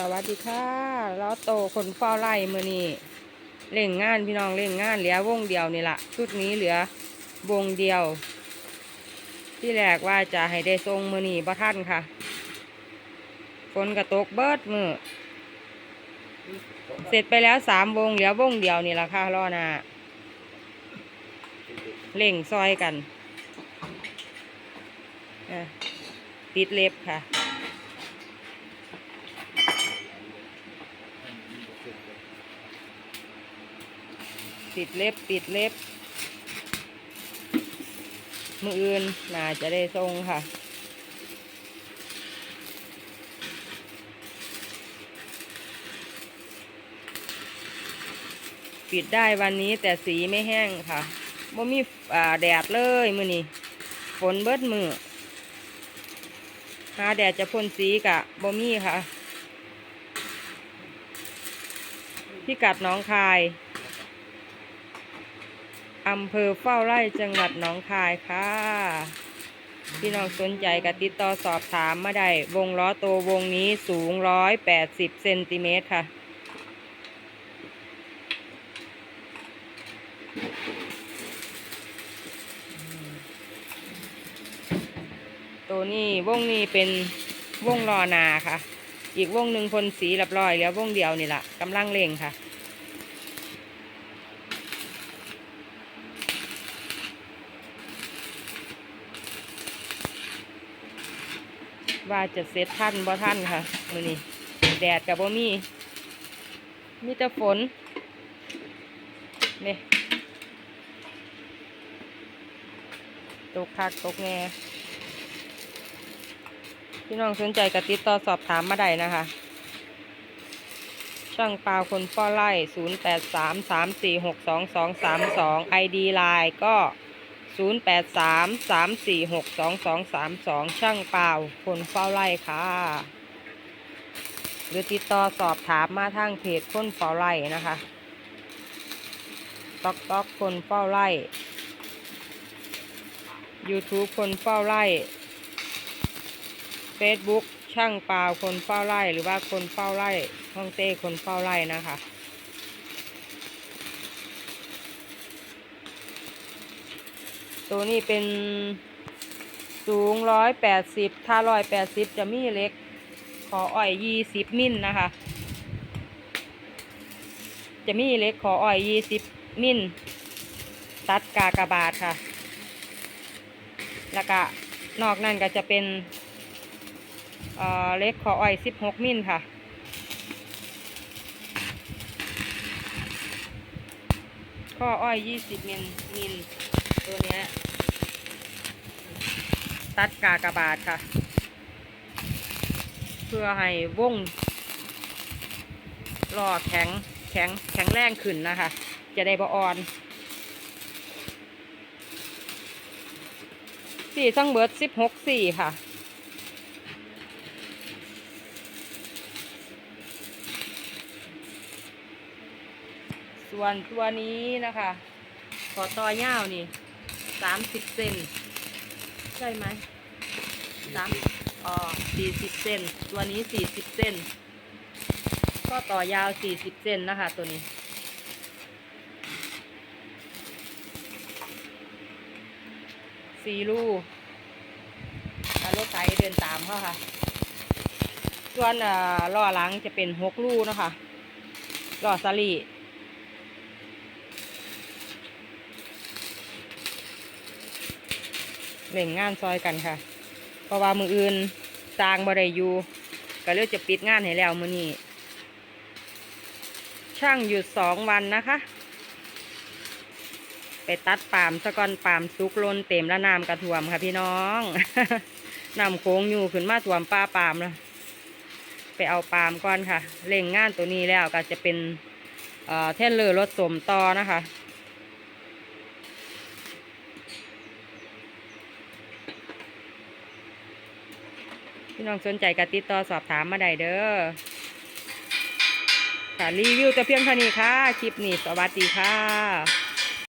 สวัสดีค่ะล้อโตคนเฝ้าไร่มือนี่เล่งงานพี่น้องเล่งงานเหลือวงเดียวนี่ละชุดนี้เหลือวงเดียว ที่แรกว่าจะให้ได้ทรงมือนี่บ่ท่านค่ะฝนกระตกเบิดมือเสร็จไปแล้วสามวงเหลือวงเดียวนี่ละค่ะรอนาเล่งซอยกันติดเล็บค่ะ ติดเล็บติดเล็บ มืออื่นน่าจะได้ทรงค่ะ ปิดได้วันนี้แต่สีไม่แห้งค่ะบ่มีอ่าแดดเลยมือนี้ฝนเบิดมือหาแดดจะพ่นสีกะบ่มีค่ะพี่กัดน้องคาย อำเภอเฝ้าไร่จังหวัดหนองคายค่ะ พี่น้องสนใจกติดต่อสอบถามมาได้ วงล้อโตวงนี้สูงร้อยแปดสิบเซนติเมตรค่ะ ตัวนี้วงนี้เป็นวงรอนาค่ะ อีกวงหนึ่งพลสีรียบรอยแล้ววงเดียวนี่แหละกำลังเล่งค่ะ ว่าจะเสร็จท่านบ่ท่านค่ะมือนี้แดดกับบ่มี มีแต่ฝนเนี่ยตกคักตกแงพี่น้องสนใจกติดต่อสอบถามมาได้นะคะ ช่างปาวคนป้อไล่ 0 8 3 3 4 6 2 2 3 2 ID ไลน์ก็ 0 8 3 3 4 6 2 2 3 2 ช่างเปล่า คนเฝ้าไร่ค่ะ หรือติดต่อสอบถามมาทางเพจคนเฝ้าไร่นะคะต๊อกต๊อกคนเฝ้าไร่ YouTube คนเฝ้าไร่ Facebook ช่างเปล่าคนเฝ้าไร่หรือว่าคนเฝ้าไร่ห้องเต้คนเฝ้าไร่นะคะ ตัวนี้เป็นสูงร้อยแปดสิบถ้าร้อยแปดสิบจะมีเล็ก ขออ้อยยี่สิบมิลนะคะ จะมีเล็กขออ้อยยี่สิบมิลตัดกากบาทค่ะ แล้วก็นอกนั้นก็จะเป็นเอ่อเล็กขออ้อยสิบหกมิลค่ะข้ออ้อยยี่สิบมิลมิล ตัวนี้ตัดกากระบาทค่ะ เพื่อให้วงรอแข็งแข็งแข็งแรงขึ้นนะคะ จะได้บอ่อนสี่ทั้งเบิดสิบหกสี่ค่ะส่วนตัวนี้นะคะ ขอต่อยาวนี่ สามสิบเซนใช่ไหมสามอ๋อสี่สิบเซนตัวนี้สี่สิบเซนก็ต่อยาวสี่สิบเซนนะคะ ตัวนี้สี่ลูกแล้วรถไถเดินตามเขาค่ะ ส่วนอ่าล้อหลังจะเป็นหกลูกนะคะล้อสลี เล่งงานซอยกันค่ะ เพราะว่ามืออื่นสร้างบ่ได้อยู่ก็เลยจะปิดงานให้แล้วมือนี้ ช่างหยุดสองวันนะคะ ไปตัดปามสะก่อนปามสุกลนเต็มและน้ำกระท่วมค่ะพี่น้องน้ำโค้งอยู่ขึ้นมาท่วมป้าปามแล้วไปเอาปามก่อนค่ะเล่งงานตัวนี้แล้วก็จะเป็นเอ่อเทนเลอร์รถสมต่อนะคะ พี่น้องสนใจก็ติดต่อสอบถามมาได้เด้อค่ะรีวิวแต่เพียงเท่านี้ค่ะ คลิปนี้สวัสดีค่ะ